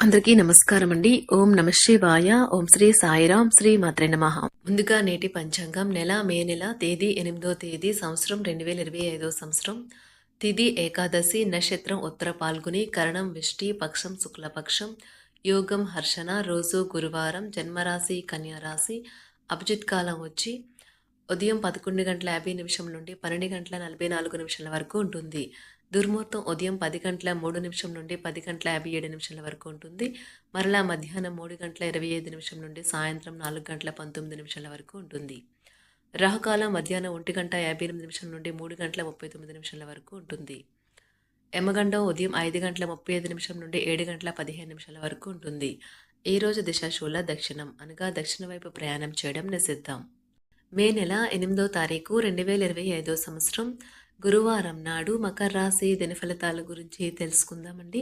అందరికీ నమస్కారం అండి ఓం నమ శివాయ. ఓం శ్రీ సాయిరాం శ్రీ మాత్రే నమ. ముందుగా నేటి పంచాంగం. నెల మే నెల తేదీ ఎనిమిదో తేదీ సంవత్సరం రెండు వేల ఇరవై ఐదో సంవత్సరం. తిది ఏకాదశి నక్షత్రం ఉత్తర పాల్గొని కరణం విష్టి పక్షం శుక్లపక్షం యోగం హర్షణ రోజు గురువారం జన్మరాశి కన్యారాశి అభిజిత్ కాలం వచ్చి ఉదయం పదకొండు గంటల యాభై నిమిషం నుండి పన్నెండు గంటల నలభై నాలుగు నిమిషాల వరకు ఉంటుంది. దుర్ముహూర్తం ఉదయం పది గంటల మూడు నిమిషం నుండి పది గంటల యాభై ఏడు నిమిషాల వరకు ఉంటుంది. మరలా మధ్యాహ్నం మూడు గంటల ఇరవై ఐదు నిమిషం నుండి సాయంత్రం నాలుగు గంటల పంతొమ్మిది నిమిషాల వరకు ఉంటుంది. రాహుకాలం మధ్యాహ్నం ఒంటి గంట యాభై ఎనిమిది నిమిషం నుండి మూడు గంటల ముప్పై తొమ్మిది నిమిషాల వరకు ఉంటుంది. యమగండం ఉదయం ఐదు గంటల ముప్పై ఐదు నిమిషం నుండి ఏడు గంటల పదిహేను నిమిషాల వరకు ఉంటుంది. ఈ రోజు దిశాశూల దక్షిణం అనగా దక్షిణ వైపు ప్రయాణం చేయడం నిషిద్ధం. మే నెల ఎనిమిదో తారీఖు రెండు వేల ఇరవై ఐదో సంవత్సరం. గురువారం నాడు మకర రాశి దిన ఫలితాల గురించి తెలుసుకుందామండి.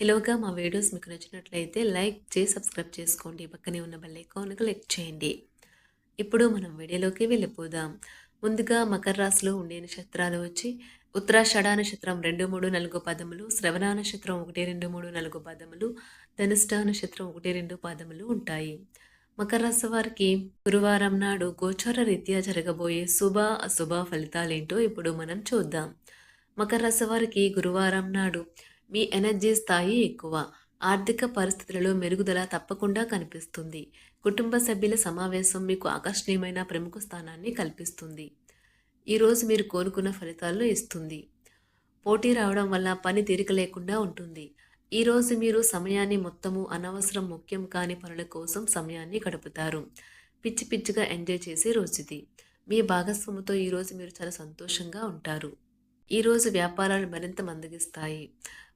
ఇలాగా మా వీడియోస్ మీకు నచ్చినట్లయితే లైక్ చేసి సబ్స్క్రైబ్ చేసుకోండి. పక్కనే ఉన్న బెల్ ఐకాన్ క్లిక్ చేయండి. ఇప్పుడు మనం వీడియోలోకి వెళ్ళిపోదాం. ముందుగా మకర రాశిలో ఉండే నక్షత్రాలు వచ్చి ఉత్తరాషాఢ నక్షత్రం రెండు మూడు నాలుగు పదములు శ్రవణ నక్షత్రం ఒకటి రెండు మూడు నాలుగు పదములు ధనిష్ట నక్షత్రం ఒకటి రెండు పదములు ఉంటాయి. మకర రాశి వారికి గురువారం నాడు గోచర రీత్యా జరగబోయే శుభ అశుభ ఫలితాలేంటో ఇప్పుడు మనం చూద్దాం. మకర రాశి వారికి గురువారం నాడు మీ ఎనర్జీ స్థాయి ఎక్కువ ఆర్థిక పరిస్థితులలో మెరుగుదల తప్పకుండా కనిపిస్తుంది. కుటుంబ సభ్యుల సమావేశం మీకు ఆకర్షణీయమైన ప్రముఖ స్థానాన్ని కల్పిస్తుంది. ఈరోజు మీరు కోరుకున్న ఫలితాలను ఇస్తుంది. పోటీ రావడం వల్ల పని తీరిక లేకుండా ఉంటుంది. ఈరోజు మీరు సమయాన్ని మొత్తము అనవసరం ముఖ్యం కాని పనుల కోసం సమయాన్ని గడుపుతారు. పిచ్చి పిచ్చిగా ఎంజాయ్ చేసే రోజుది. మీ భాగస్వామితో ఈరోజు మీరు చాలా సంతోషంగా ఉంటారు. ఈరోజు వ్యాపారాలు మరింత మందగిస్తాయి.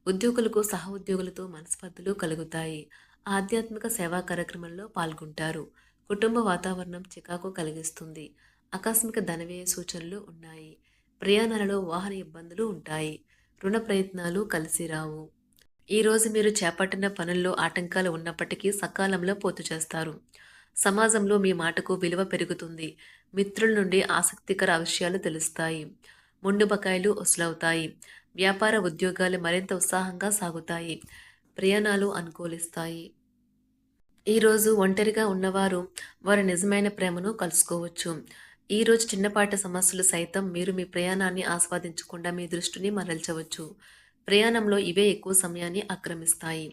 ఉద్యోగులకు సహ ఉద్యోగులతో మనస్పర్ధలు కలుగుతాయి. ఆధ్యాత్మిక సేవా కార్యక్రమంలో పాల్గొంటారు. కుటుంబ వాతావరణం చికాకు కలిగిస్తుంది. ఆకస్మిక ధనవ్యయ సూచనలు ఉన్నాయి. ప్రయాణాలలో వాహన ఇబ్బందులు ఉంటాయి. రుణ ప్రయత్నాలు కలిసి రావు. ఈరోజు మీరు చేపట్టిన పనుల్లో ఆటంకాలు ఉన్నప్పటికీ సకాలంలో పూర్తి చేస్తారు. సమాజంలో మీ మాటకు విలువ పెరుగుతుంది. మిత్రుల నుండి ఆసక్తికర విషయాలు తెలుస్తాయి. ముండు బకాయిలు వసూలవుతాయి వ్యాపార ఉద్యోగాలు మరింత ఉత్సాహంగా సాగుతాయి. ప్రయాణాలు అనుకూలిస్తాయి. ఈరోజు ఒంటరిగా ఉన్నవారు వారి నిజమైన ప్రేమను కలుసుకోవచ్చు. ఈరోజు చిన్నపాటి సమస్యలు సైతం మీరు మీ ప్రయాణాన్ని ఆస్వాదించకుండా మీ దృష్టిని మరల్చవచ్చు. ప్రయాణంలో ఇవే ఎక్కువ సమయాన్ని ఆక్రమిస్తాయి.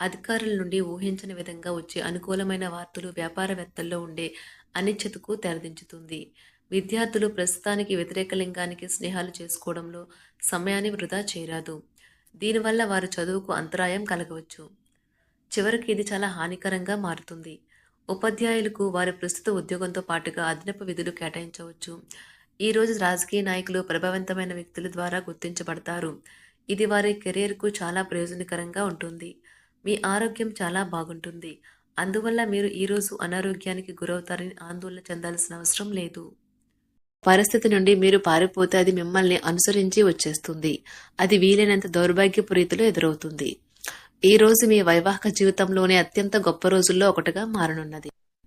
అధికారుల నుండి ఊహించని విధంగా వచ్చే అనుకూలమైన వార్తలు వ్యాపారవేత్తల్లో ఉండే అనిశ్చితకు తెరదించుతుంది. విద్యార్థులు ప్రస్తుతానికి వ్యతిరేక లింగానికి స్నేహాలు చేసుకోవడంలో సమయాన్ని వృధా చేయరాదు. దీనివల్ల వారు చదువుకు అంతరాయం కలగవచ్చు. చివరికి ఇది చాలా హానికరంగా మారుతుంది. ఉపాధ్యాయులకు వారి ప్రస్తుత ఉద్యోగంతో పాటుగా అదనపు విధులు కేటాయించవచ్చు. ఈరోజు రాజకీయ నాయకులు ప్రభావవంతమైన వ్యక్తుల ద్వారా గుర్తించబడతారు. ఇది వారి కెరీర్కు చాలా ప్రయోజనకరంగా ఉంటుంది. మీ ఆరోగ్యం చాలా బాగుంటుంది. అందువల్ల మీరు ఈరోజు అనారోగ్యానికి గురవుతారని ఆందోళన చెందాల్సిన అవసరం లేదు. పరిస్థితి నుండి మీరు పారిపోతే అది మిమ్మల్ని అనుసరించి వచ్చేస్తుంది. అది వీలైనంత దౌర్భాగ్యపు రీతిలో ఎదురవుతుంది. ఈ రోజు మీ వైవాహిక జీవితంలోనే అత్యంత గొప్ప రోజుల్లో ఒకటిగా మారనున్నది.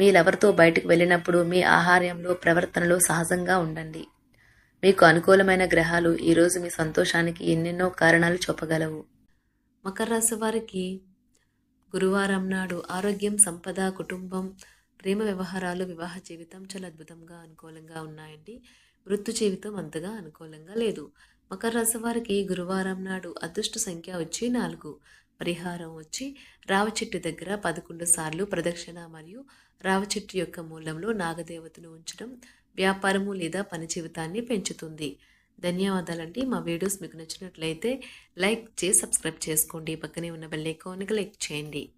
మీ లవర్తో బయటకు వెళ్ళినప్పుడు మీ ఆహార్యంలో ప్రవర్తనలో సహజంగా ఉండండి. మీకు అనుకూలమైన గ్రహాలు ఈరోజు మీ సంతోషానికి ఎన్నెన్నో కారణాలు చూపగలవు. మకర రాశి వారికి గురువారం నాడు ఆరోగ్యం సంపద కుటుంబం ప్రేమ వ్యవహారాలు వివాహ జీవితం చాలా అద్భుతంగా అనుకూలంగా ఉన్నాయండి. వృత్తి జీవితం అంతగా అనుకూలంగా లేదు. మకర రాశి వారికి గురువారం నాడు అదృష్ట సంఖ్య వచ్చి నాలుగు. పరిహారం వచ్చి రావి చెట్టు దగ్గర పదకొండు సార్లు ప్రదక్షిణ మరియు రావి చెట్టు యొక్క మూలంలో నాగదేవతను ఉంచడం వ్యాపారము లేదా పని జీవితాన్ని పెంచుతుంది. ధన్యవాదాలండి. మా వీడియోస్ మీకు నచ్చినట్లయితే లైక్ చేసి సబ్స్క్రైబ్ చేసుకోండి. పక్కనే ఉన్న బెల్ ఐకాన్కి లైక్ చేయండి.